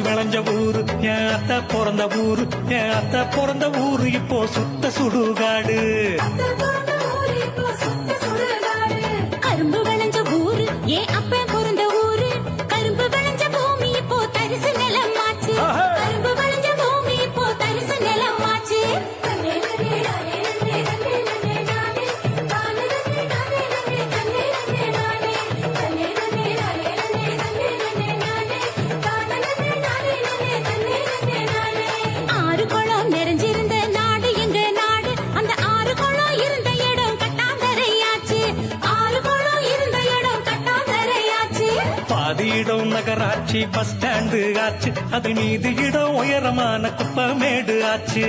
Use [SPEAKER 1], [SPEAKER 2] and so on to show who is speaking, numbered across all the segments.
[SPEAKER 1] விளைஞ்ச ஊரு என் அத்த பிறந்த ஊரு என் அத்த பிறந்த ஊரு இப்போ சுத்த சுடுகாடு. மாநகராட்சி பஸ் ஸ்டாண்டு ஆச்சு. அது நீதி இடம் உயரமான குப்பமேடு ஆச்சு.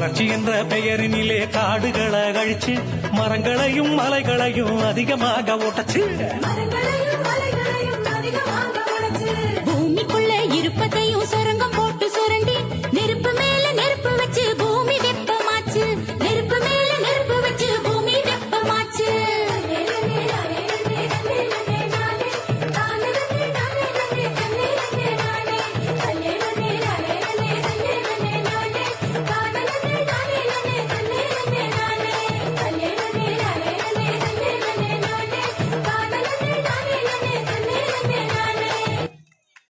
[SPEAKER 1] வளர்ச்சி என்ற பெயரினிலே காடுகளை அழிச்சு மரங்களையும் மலைகளையும் அதிகமாக ஓட்டச்சு.